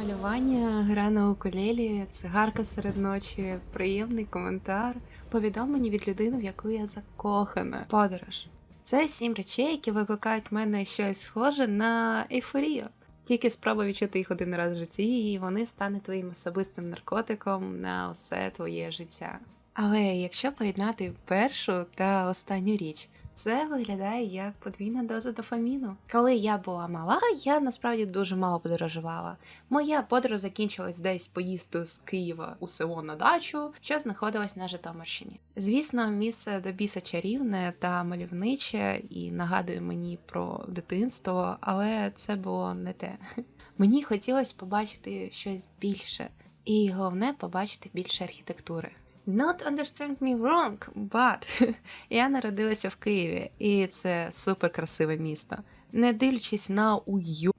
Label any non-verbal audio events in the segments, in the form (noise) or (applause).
Малювання, гра на укулелі, цигарка серед ночі, приємний коментар, повідомлення від людини, в яку я закохана. Подорож. Це сім речей, які викликають в мене щось схоже на ейфорію. Тільки спробуй відчути їх один раз в житті, і вони стануть твоїм особистим наркотиком на усе твоє життя. Але якщо поєднати першу та останню річ, це виглядає як подвійна доза дофаміну. Коли я була мала, я насправді дуже мало подорожувала. Моя подорож закінчилась десь поїздкою з Києва у село на дачу, що знаходилась на Житомирщині. Звісно, місце до біса чарівне та мальовниче і нагадує мені про дитинство, але це було не те. (laughs) Мені хотілося побачити щось більше, і головне побачити більше архітектури. Not understand me wrong, but (laughs) я народилася в Києві, і це супер красиве місто. Не дивлячись на уйо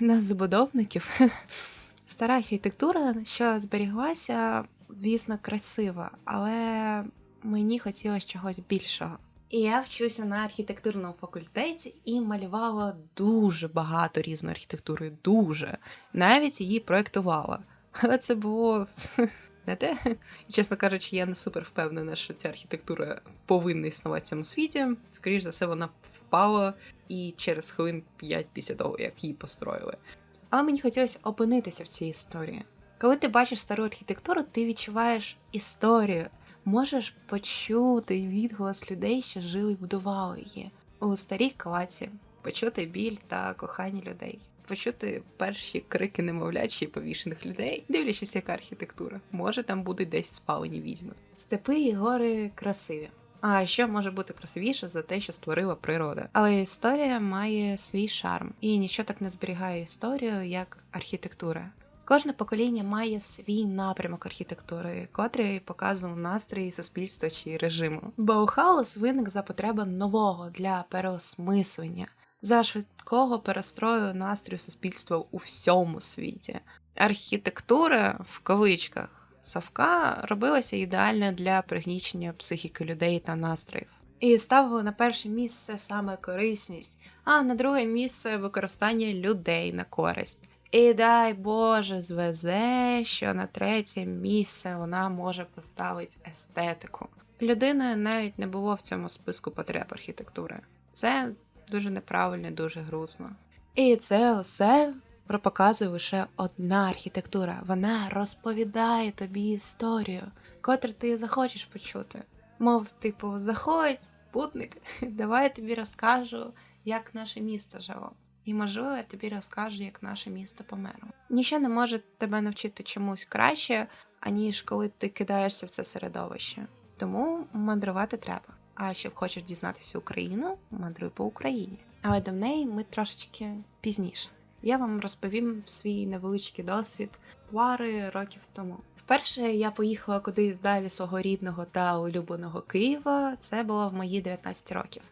на забудовників, (laughs) стара архітектура, що зберіглася, звісно, красива, але мені хотілося чогось більшого. І я вчуся на архітектурному факультеті і малювала дуже багато різної архітектури, дуже. Навіть її проєктувала. Але це було (laughs) не те. (laughs) І, чесно кажучи, я не супер впевнена, що ця архітектура повинна існувати в цьому світі. Скоріше за все, вона впала і через хвилин 5 після того, як її построїли. Але мені хотілося опинитися в цій історії. Коли ти бачиш стару архітектуру, ти відчуваєш історію, можеш почути відголос людей, що жили і будували її у старій клаці, почути біль та кохання людей почути перші крики немовлячі повішених людей, дивлячись, яка архітектура. Може, там будуть десь спалені відьми. Степи і гори красиві. А що може бути красивіше за те, що створила природа? Але історія має свій шарм, і нічого так не зберігає історію, як архітектура. Кожне покоління має свій напрямок архітектури, котрий показував настрої суспільства чи режиму. Баухаус виник за потреби нового для переосмислення, за швидкого перестрою настрою суспільства у всьому світі. Архітектура в кавичках Савка робилася ідеальною для пригнічення психіки людей та настроїв. І ставили на перше місце саме корисність, а на друге місце використання людей на користь. І дай Боже звезе, що на третє місце вона може поставити естетику. Людиною навіть не було в цьому списку потреб архітектури. Це дуже неправильно, дуже грустно. І це все показує лише одна архітектура. Вона розповідає тобі історію, котру ти захочеш почути. Мов, типу, заходь, спутник, (laughs) давай я тобі розкажу, як наше місто жило. І, можливо, я тобі розкажу, як наше місто померло. Ніщо не може тебе навчити чомусь краще, аніж коли ти кидаєшся в це середовище. Тому мандрувати треба. А якщо хочеш дізнатися Україну, мандруй по Україні. Але до неї ми трошечки пізніше. Я вам розповім свій невеличкий досвід пари років тому. Вперше я поїхала кудись далі свого рідного та улюбленого Києва. Це було в мої 19 років.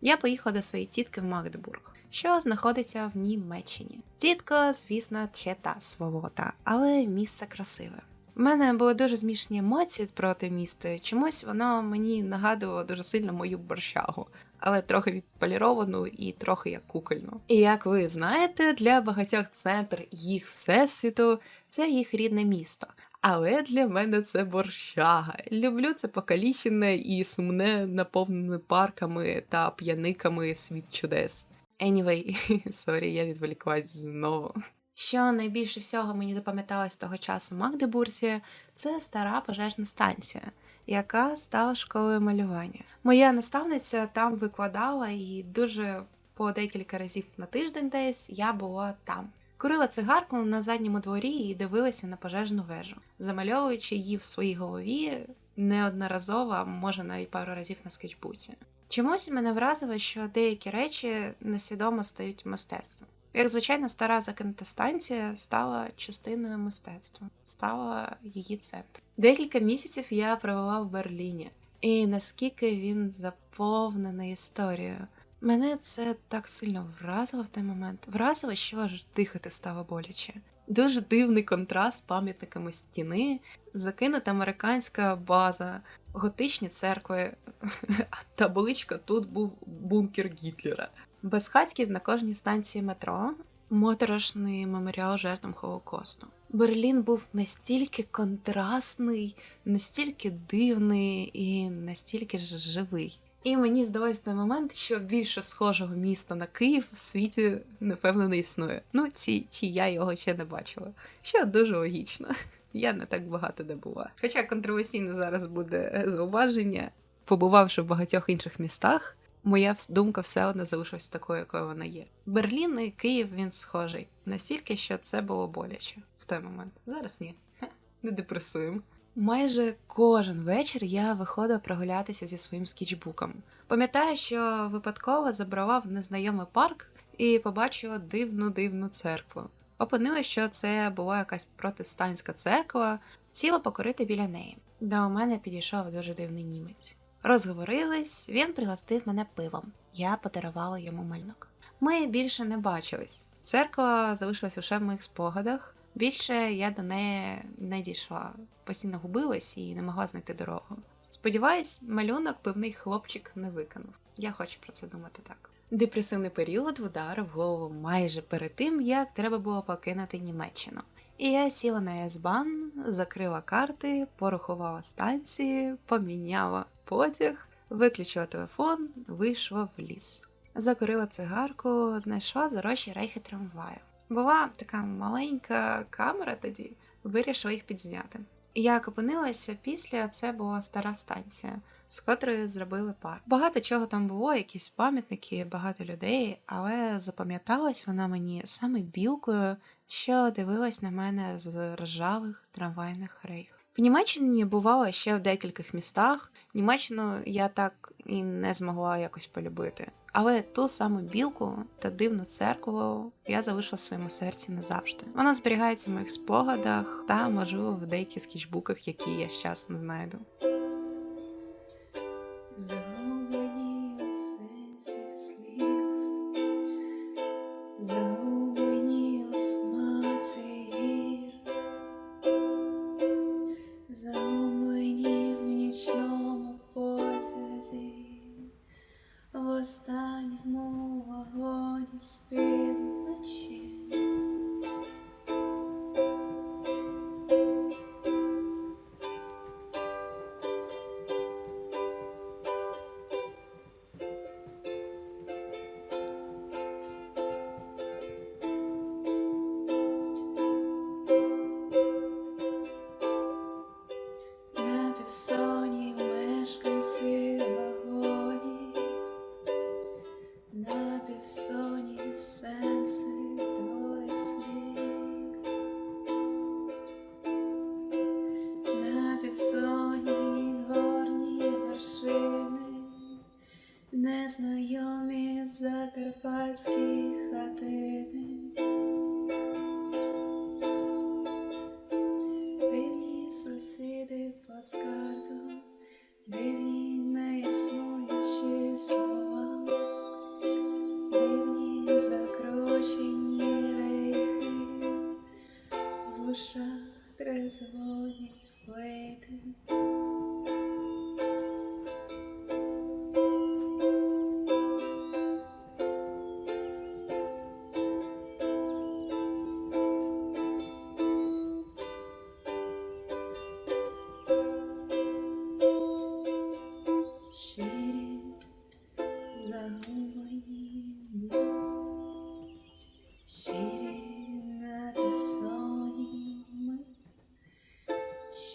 Я поїхала до своєї тітки в Магдебург, що знаходиться в Німеччині. Тітка, звісно, ще та сволота, але місце красиве. У мене були дуже змішні емоції про те місто. Чомусь воно мені нагадувало дуже сильно мою борщагу, але трохи відполіровану і трохи як кукольну. І як ви знаєте, для багатьох центр їх всесвіту це їх рідне місто. Але для мене це борщага. Люблю це покалічене і сумне, наповнене парками та п'яниками світ чудес. Anyway, (laughs) сорі, я відволіклась знову. Що найбільше всього мені запам'яталось того часу в Магдебурзі, це стара пожежна станція, яка стала школою малювання. Моя наставниця там викладала і дуже по декілька разів на тиждень десь я була там. Курила цигарку на задньому дворі і дивилася на пожежну вежу, замальовуючи її в своїй голові неодноразово, а може навіть пару разів на скетчбуці. Чомусь мене вразило, що деякі речі несвідомо стають мистецтвом. Як звичайно, стара закинута станція стала частиною мистецтва, стала її центром. Декілька місяців я провела в Берліні, і наскільки він заповнений історією. Мене це так сильно вразило в той момент. Вразило, що аж дихати стало боляче. Дуже дивний контраст з пам'ятниками стіни, закинута американська база, готичні церкви, (laughs) а табличка тут був бункер Гітлера. Без хатьків на кожній станції метро, Моторошний меморіал жертвам Холокосту. Берлін був настільки контрастний, настільки дивний і настільки ж живий. І мені здалось в той момент, що більше схожого міста на Київ в світі напевно не існує. Ну, ці чи я його ще не бачила. Що дуже логічно. Я не так багато де була. Хоча контроверсійне зараз буде е, зауваження, побувавши в багатьох інших містах, моя думка все одно залишилась такою, якою вона є. Берлін і Київ він схожий настільки, що це було боляче в той момент. Зараз ні. Не депресуємо. Майже кожен вечір я виходила прогулятися зі своїм скетчбуком. Пам'ятаю, що випадково забрала в незнайомий парк і побачила дивну дивну церкву. Опинилось, що це була якась протестантська церква, сіла покорити біля неї. До мене підійшов дуже дивний німець. Розговорились, він пригостив мене пивом. Я подарувала йому мальнок. Ми більше не бачились. Церква залишилась лише в моїх спогадах. Більше я до неї не дійшла, постійно губилась і не могла знайти дорогу. Сподіваюсь, малюнок певний хлопчик не виконав. Я хочу про це думати так. Депресивний період вдарив голову майже перед тим, як треба було покинути Німеччину. І я сіла на S-Bahn, закрила карти, порахувала станції, поміняла потяг, виключила телефон, вийшла в ліс. Закурила цигарку, знайшла зарощі рейхи трамваю. Була така маленька камера тоді, вирішила їх підзняти. Як опинилася після, це була стара станція, з котрої зробили парк. Багато чого там було, якісь пам'ятники, багато людей, але запам'яталась вона мені саме білкою, що дивилась на мене з ржавих трамвайних рейх. В Німеччині бувала ще в декількох містах. Німеччину я так і не змогла якось полюбити. Але ту саму білку та дивну церкву я залишила в своєму серці назавжди. Вона зберігається в моїх спогадах та, можливо, в деяких скетчбуках, які я зараз не знайду.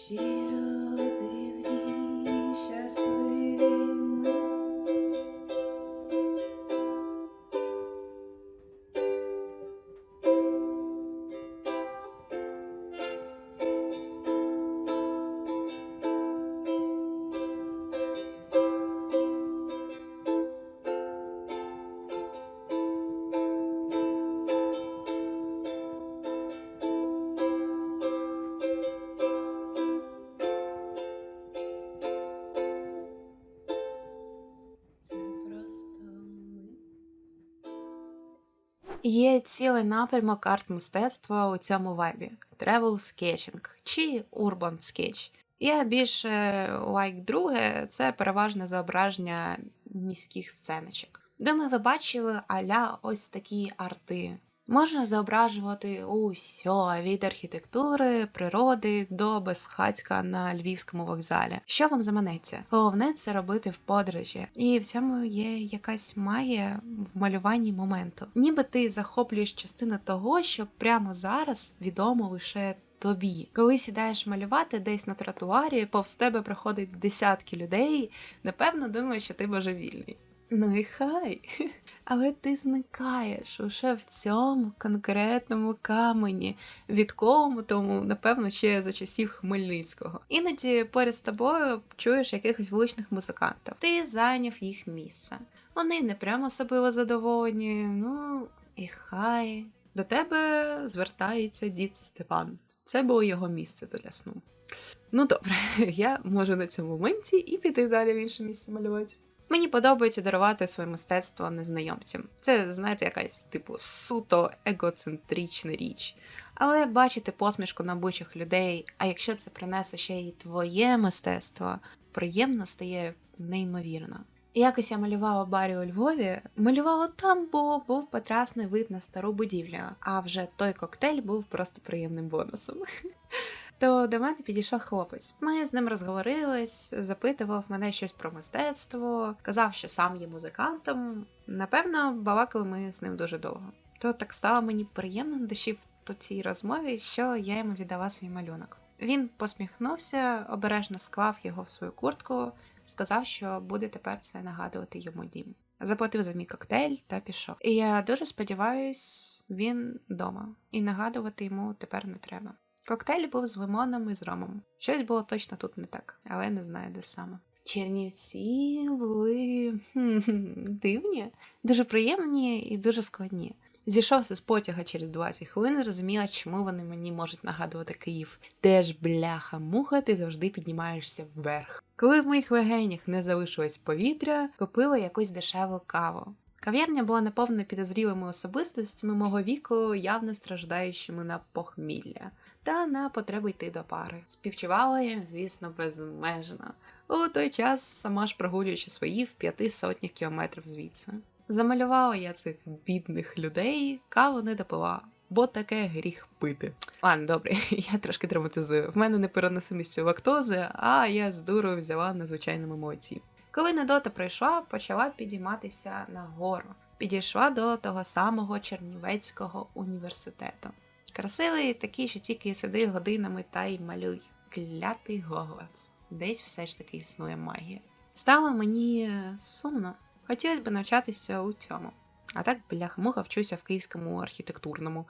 Щиро Є цілий напрямок арт-мистецтва у цьому вайбі: travel скетчинг чи urban sketch. Я більше лайк друге, це переважне зображення міських сценочок. Думаю, ви бачили аля ось такі арти. Можна зображувати усьо від архітектури, природи до безхатька на львівському вокзалі. Що вам заманеться? Головне це робити в подорожі, і в цьому є якась магія в малюванні моменту. Ніби ти захоплюєш частину того, що прямо зараз відомо лише. Тобі, коли сідаєш малювати десь на тротуарі, повз тебе проходить десятки людей, напевно думаєш, що ти божевільний. Ну і хай. (laughs) Але ти зникаєш уже в цьому конкретному камені, відкому тому, напевно, ще за часів Хмельницького. Іноді поряд з тобою чуєш якихось вуличних музикантів. Ти зайняв їх місце. Вони не прямо особливо задоволені, ну і хай. До тебе звертається дід Степан. Це було його місце для сну. Ну добре, (laughs) я можу на цьому моменті і піти далі в інше місце малювати. Мені подобається дарувати своє мистецтво незнайомцям. Це, знаєте, якась типу суто егоцентрична річ. Але бачити посмішку на обличчях людей, а якщо це принесе ще й твоє мистецтво, приємно стає неймовірно. Якось я малювала барі у Львові, малювала там, бо був потрясний вид на стару будівлю, а вже той коктейль був просто приємним бонусом. (laughs) То до мене підійшов хлопець. Ми з ним розговорились, запитував мене щось про мистецтво, казав, що сам є музикантом. Напевно, балакали ми з ним дуже довго. То так стало мені приємно на душі в цій розмові, що я йому віддала свій малюнок. Він посміхнувся, обережно склав його в свою куртку, сказав, що буде тепер це нагадувати йому дім. Заплатив за мій коктейль та пішов. І я дуже сподіваюсь, він вдома, і нагадувати йому тепер не треба. Коктейль був з лимоном і з ромом. Щось було точно тут не так, але не знаю, де саме. Чернівці були дивні, дуже приємні і дуже складні. Зійшовся з потяга через 20 хвилин, зрозуміла, чому вони мені можуть нагадувати Київ. Теж бляха муха, ти завжди піднімаєшся вверх. Коли в моїх легенях не залишилось повітря, купила якусь дешеву каву. Кав'ярня була наповнена підозрілими особистостями мого віку, явно страждаючими на похмілля та на потребу йти до пари. Співчувала я, звісно, безмежно. У той час, сама ж прогулюючи свої в п'яти сотнях кілометрів звідси. Замалювала я цих бідних людей, каву не допила, бо таке гріх пити. Ладно, добре, (laughs) я трошки драматизую. В мене не переносимість лактози, а я з дурою взяла на звичайному молоці. Коли недота прийшла, почала підійматися нагору. Підійшла до того самого Чернівецького університету. Красивий такий, що тільки сиди годинами та й малюй. Клятий Гогвартс. Десь все ж таки існує магія. Стало мені сумно. Хотілося б навчатися у цьому. А так, бляха-муха, вчуся в київському архітектурному.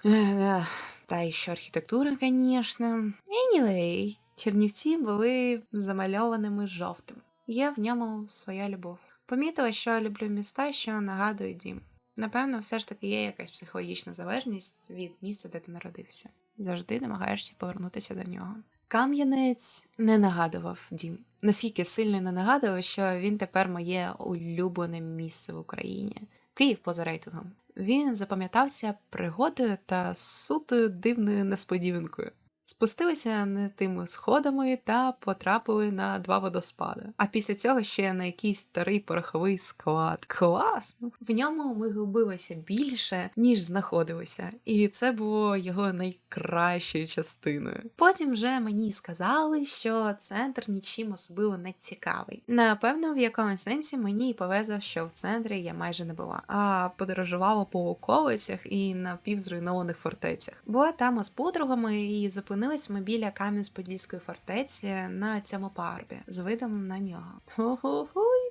Та й що архітектура, звісно. Anyway, Чернівці були замальованими жовтим. Є в ньому своя любов. Помітила, що люблю міста, що нагадують дім. Напевно, все ж таки є якась психологічна залежність від місця, де ти народився. Завжди намагаєшся повернутися до нього. Кам'янець не нагадував дім. Наскільки сильно не нагадував, що він тепер моє улюблене місце в Україні. Київ поза рейтингом. Він запам'ятався пригодою та сутою дивною несподіванкою. Спустилися не тими сходами та потрапили на два водоспади. А після цього ще на якийсь старий пороховий склад. Клас! В ньому ми губилися більше, ніж знаходилися, і це було його найкращою частиною. Потім вже мені сказали, що центр нічим особливо не цікавий. Напевно, в якомусь сенсі мені повезло, що в центрі я майже не була, а подорожувала по околицях і на півзруйнованих фортецях. Була там із подругами і зупинилася Зупинились ми біля Кам'янець-Подільської фортеці на цьому парбі з видом на нього. Ого,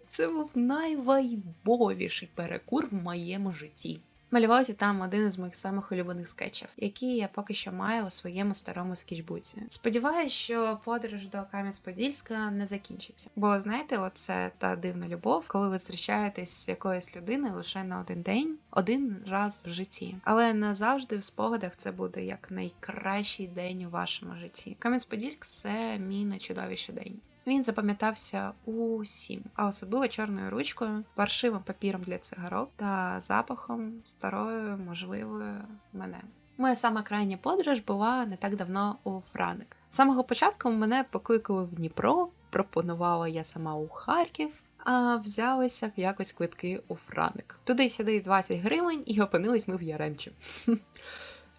це був найвайбовіший перекур в моєму житті. Малювався там один із моїх самих улюблених скетчів, які я поки що маю у своєму старому скетчбуці. Сподіваюсь, що подорож до Кам'янець-Подільська не закінчиться. Бо знаєте, оце та дивна любов, коли ви зустрічаєтесь з якоюсь людиною лише на один день, один раз в житті. Але назавжди в спогадах це буде як найкращий день у вашому житті. Кам'янець-Подільськ – це мій найчудовіший день. Він запам'ятався усім, а особливо чорною ручкою, паршивим папіром для цигарок та запахом старою, можливою мене. Моя сама крайня подорож була не так давно у Франик. З самого початку мене покликали в Дніпро, пропонувала я сама у Харків. а взялися якось квитки у Франик. Туди-сюди 20 гривень, і опинились ми в Яремчі. (laughs)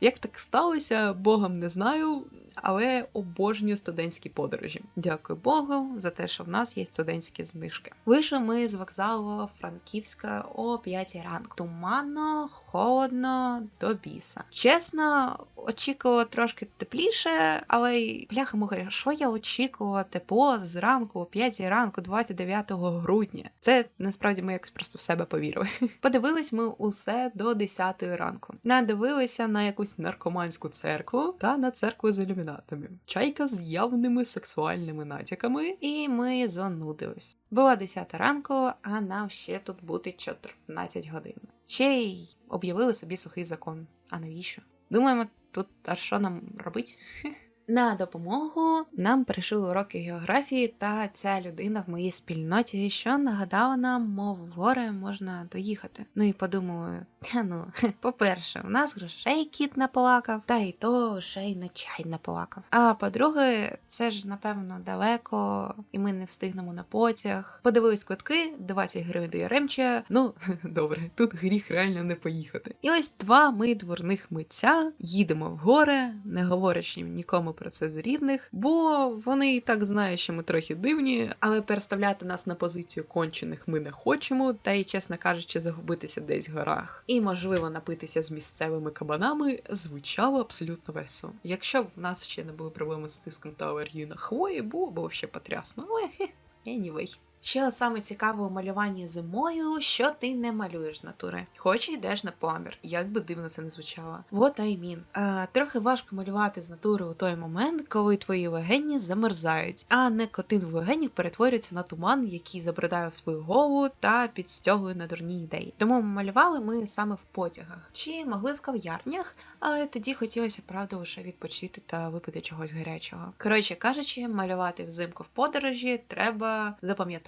Як так сталося, богом не знаю, але обожнюю студентські подорожі. Дякую Богу за те, що в нас є студентські знижки. Вийшли ми з вокзалу Франківська о 5 ранку. Туманно, холодно, до біса. Чесно, очікувала трошки тепліше, але й бляха муха, що я очікувала тепло зранку о 5 ранку, 29 грудня. Це насправді ми якось просто в себе повірили. (laughs) Подивились ми усе до 10 ранку. Надивилися на якусь наркоманську церкву та на церкву з ілюмінатами. Чайка з явними сексуальними натяками, і ми занудились. Була 10 ранку, а нам ще тут бути 14 годин. Ще й об'явили собі сухий закон. А навіщо? Думаємо, тут а що нам робить? (laughs) На допомогу нам прийшли уроки географії, та ця людина в моїй спільноті, що нагадала нам, мов в гори можна доїхати. Ну і подумаю, та ну, (laughs) по-перше, в нас грошей кіт наполакав, та й то ще й на чай наполакав. А по-друге, це ж напевно далеко, і ми не встигнемо на потяг. Подивились квитки, 20 гривень до Яремча. Ну (laughs) добре, тут гріх реально не поїхати. І ось два ми дворних митця їдемо в гори, не говорячи нікому про це з рідних, бо вони і так знають, що ми трохи дивні, але переставляти нас на позицію кончених ми не хочемо, та й, чесно кажучи, загубитися десь в горах. І, можливо, напитися з місцевими кабанами звучало абсолютно весело. Якщо в нас ще не були проблеми з тиском та алергією на хвої, було б ще потрясно. Але хе, (laughs) anyway. Що саме цікаве у малюванні зимою, що ти не малюєш натури, хоч і йдеш на планер, як би дивно це не звучало. What I mean. А, трохи важко малювати з натури у той момент, коли твої легені замерзають, а не котин в легенях перетворюється на туман, який забридає в твою голову та підстягує на дурні ідеї. Тому малювали ми саме в потягах, чи могли в кав'ярнях, але тоді хотілося правда лише відпочити та випити чогось гарячого. Коротше кажучи, малювати взимку в подорожі треба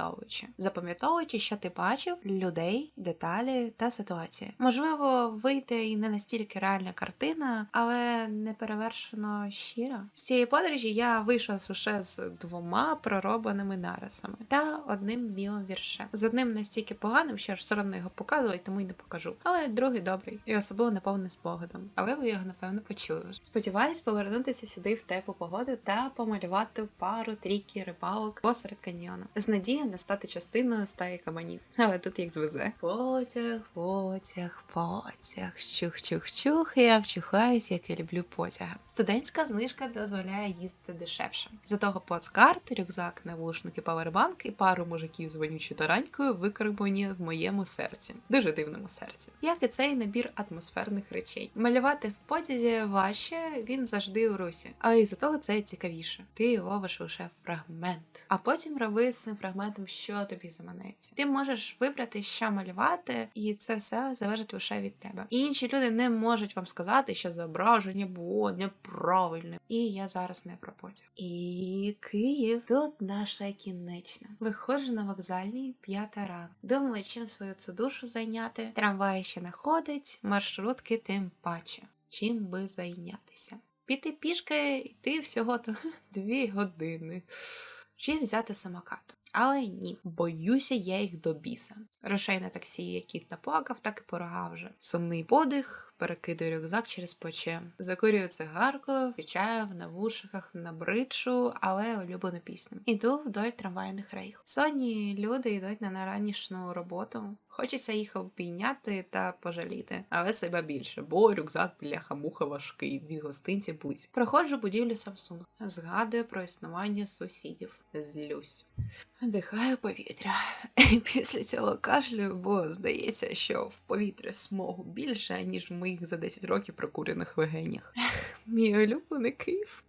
запам'ятовуючи, запам'ятовуючи, що ти бачив людей, деталі та ситуації. Можливо, вийде і не настільки реальна картина, але не перевершено щиро. З цієї подорожі я вийшла лише з двома проробленими нарисами та одним білим віршем. З одним настільки поганим, що аж соромно його показувати, тому й не покажу. Але другий добрий і особливо наповнений спогадом. Але ви його напевно почули. Сподіваюсь повернутися сюди в теплу погоду та помалювати пару трійки рибалок посеред каньйону. З надією не стати частиною стаї кабанів. (laughs) Але тут як звезе. Потяг, потяг, потяг. Чух-чух-чух. Я вчухаюсь, як я люблю потяги. Студентська знижка дозволяє їздити дешевше. За того плацкарт, рюкзак, навушники, павербанк і пару мужиків з вонючою таранькою викарбовані в моєму серці. Дуже дивному серці. Як і цей набір атмосферних речей. Малювати в потязі важче, він завжди у русі. А із за того це цікавіше. Ти ловиш лише фрагмент. А потім роби з цим фрагментом, що тобі заманеться. Ти можеш вибрати, що малювати, і це все залежить лише від тебе. Інші люди не можуть вам сказати, що зображення було неправильне. І я зараз не про потяг. І Київ тут наша кінечна. Виходжу на вокзальній п'ята ранку. Думаю, чим свою цю душу зайняти. Трамвай ще не ходить, маршрутки тим паче. Чим би зайнятися? Піти пішки йти всього (laughs) дві години. Чи взяти самокат. Але ні, боюся я їх до біса. Грошей на таксі, які наплакав, так і порога вже. Сумний подих, перекидаю рюкзак через плече. Закурюю цигарку, включаю в навушниках на бридшу, але улюблену пісню. Іду вдоль трамвайних рейх. Сонні люди йдуть на наранішну роботу. Хочеться їх обійняти та пожаліти, але себе більше, бо рюкзак бляха-муха важкий від гостинці близько. Проходжу будівлю Samsung. Згадую про існування сусідів. Злюсь. Дихаю повітря. (laughs) Після цього кашлю, бо здається, що в повітрі смогу більше, ніж в моїх за 10 років прокурених вегенях. Мій улюблений Київ.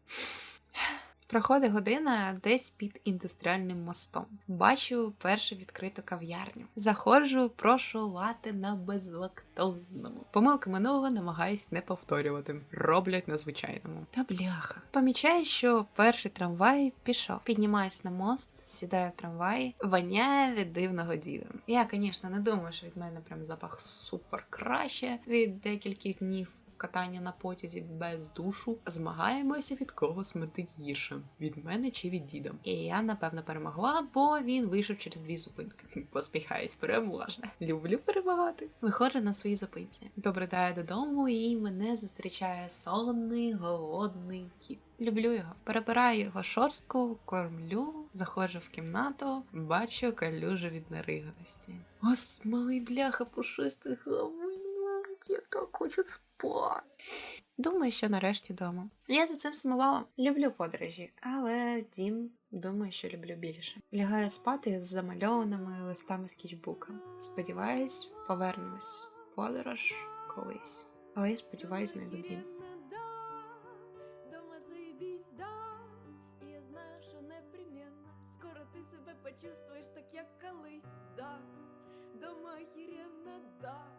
Проходить година десь під індустріальним мостом. Бачу першу відкриту кав'ярню. Заходжу, прошу лати на безлактозному. Помилки минулого намагаюсь не повторювати. Роблять на звичайному. Та бляха. Помічаю, що перший трамвай пішов. Піднімаюсь на мост, сідаю в трамвай, воняє від дивного діда. Я, звісно, не думаю, що від мене прям запах супер краще від декількох днів катання на потязі без душу. Змагаємося від кого смердить гірше від мене чи від діда. І я напевно перемогла, бо він вийшов через дві зупинки. (laughs) Поспіхаюсь, переможна. Люблю перемагати. Виходжу на своїй зупинці. Добредаю додому, і мене зустрічає сонний, голодний кіт. Люблю його. Перебираю його шорстку, кормлю, заходжу в кімнату, бачу калюжу від нериганості. Ось малий бляха пушистий хлопчик, я так хочу спати. Думаю, що нарешті вдома. Я за цим сумувала. Люблю подорожі, але дім думаю, що люблю більше. Лягаю спати з замальованими листами скетчбука. Сподіваюсь, повернусь в подорож колись. Але я сподіваюсь, знайду дім. Дома заебись, да. І я знаю, що непременно скоро ти себе почувствуєш так, як колись, да. Дома охеренно, да.